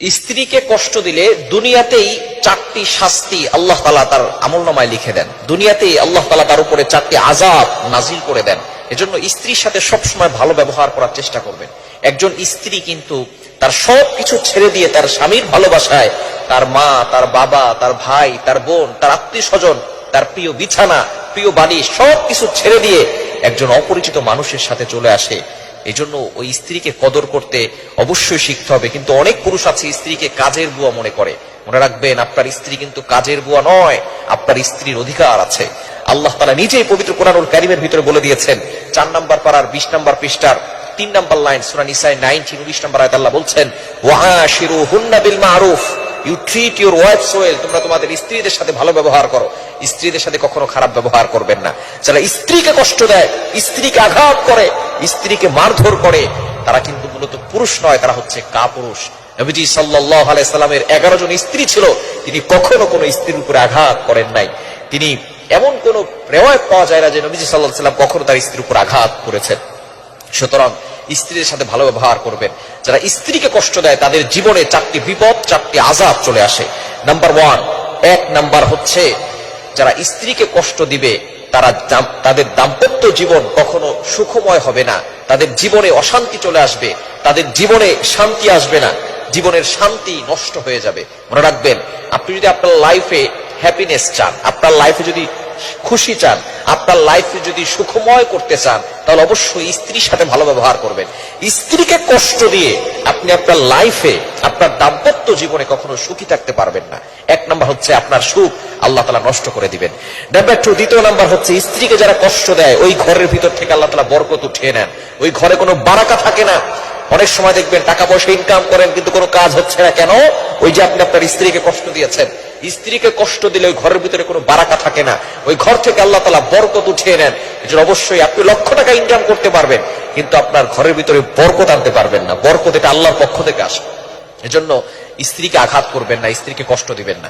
স্ত্রীকে কষ্ট দিলে দুনিয়াতেই চারটি শাস্তি আল্লাহ তালা তার আমল নামায় লিখে দেন। দুনিয়াতেই আল্লাহ তালা তার উপরে চারটি আজাব নাজিল করে দেন। এজন্য স্ত্রীর সাথে সবসময় ভালো ব্যবহার করার চেষ্টা করবেন। একজন স্ত্রী কিন্তু তার সব কিছু ছেড়ে দিয়ে তার স্বামীর ভালোবাসায় তার মা, তার বাবা, তার ভাই, তার বোন, তার আত্মীয় স্বজন তার প্রিয় বিছানা, প্রিয় বাড়ি সব কিছু ছেড়ে দিয়ে একজন অপরিচিত মানুষের সাথে চলে আসে। এই জন্য ওই স্ত্রীকে কদর করতে অবশ্যই শিখতে হবে। কিন্তু অনেক পুরুষ আছে, স্ত্রীকে কাজের বুয়া মনে করে। মনে রাখবেন, আপনার স্ত্রী কিন্তু কাজের বুয়া নয়, আপনার স্ত্রীর অধিকার আছে। আল্লাহ তালা নিজেই পবিত্র কোরআনুল কারিমের ভিতরে বলে দিয়েছেন, চার নাম্বার পাড়ার বিশ নাম্বার পৃষ্ঠার তিন নাম্বার লাইন সুরান ইসাই নাইনটিন, উনিশ নাম্বার আয়াত আল্লাহ বলছেন ওয়াহা শিরু হুন্না বিল মারুফ। You treat your wife well তোমরা তোমাদের স্ত্রীদের সাথে ভালো ব্যবহার করো। স্ত্রীদের সাথে কখনো খারাপ ব্যবহার করবেন না। যারা স্ত্রীকে কষ্ট দেয়, স্ত্রীকে আঘাত করে, স্ত্রীকে মারধর করে, তারা কিন্তু মূলত পুরুষ নয়, তারা হচ্ছে কাপুরুষ। নবীজি সাল্লাহ আলাইসাল্লামের এগারো জন স্ত্রী ছিল, তিনি কখনো কোনো স্ত্রীর উপরে আঘাত করেন নাই। তিনি এমন কোন রেওয়ায়ত পাওয়া যায় না যে নবীজি সাল্লাহ সাল্লাম কখনো তার স্ত্রীর উপর আঘাত করেছেন। সুতরাং স্ত্রীদের সাথে ভালো ব্যবহার করবেন। যারা স্ত্রীকে কষ্ট দেয়, তাদের জীবনে চারটি বিপদ, চারটি আজাব চলে আসে। নাম্বার ওয়ান এক নাম্বার হচ্ছে, যারা স্ত্রীকে কষ্ট দিবে, তারা তাদের দাম্পত্য জীবন কখনো সুখময় হবে না। তাদের জীবনে অশান্তি চলে আসবে, তাদের জীবনে শান্তি আসবে না। জীবনের শান্তি নষ্ট হয়ে যাবে। মনে রাখবেন, আপনি যদি আপনার লাইফে হ্যাপিনেস চান, আপনার লাইফে যদি খুশি চান, আপনার লাইফে যদি সুখময় করতে চান, তাহলে অবশ্যই স্ত্রীর সাথে ভালো ব্যবহার করবেন। স্ত্রীকে কষ্ট দিয়ে আপনি আপনার লাইফে আপনার দাম্পত্য জীবনে কখনো সুখী থাকতে পারবেন না। এক নাম্বার হচ্ছে আপনার সুখ আল্লাহ তালা নষ্ট করে দিবেন। নাম্বার টু দ্বিতীয় নাম্বার হচ্ছে স্ত্রীকে যারা কষ্ট দেয়, ওই ঘরের ভিতর থেকে আল্লাহ তালা বরকত উঠিয়ে নেন। ওই ঘরে কোনো বারাকা থাকে না। অনেক সময় দেখবেন টাকা পয়সা ইনকাম করেন, কিন্তু কোনো কাজ হচ্ছে না। কেন? ওই যে আপনি আপনার স্ত্রীকে কষ্ট দিয়েছেন। স্ত্রীকে কষ্ট দিলে ওই ঘরের ভিতরে কোনো বারাকা থাকে না। ওই ঘর থেকে আল্লাহ তালা বরকত উঠিয়ে নেন। এজন্য অবশ্যই আপনি লক্ষ টাকা ইনকাম করতে পারবেন, কিন্তু আপনার ঘরের ভিতরে বরকত আনতে পারবেন না। বরকত এটা আল্লাহর পক্ষ থেকে আসে। এজন্য স্ত্রীকে আঘাত করবেন না, স্ত্রীকে কষ্ট দিবেন না।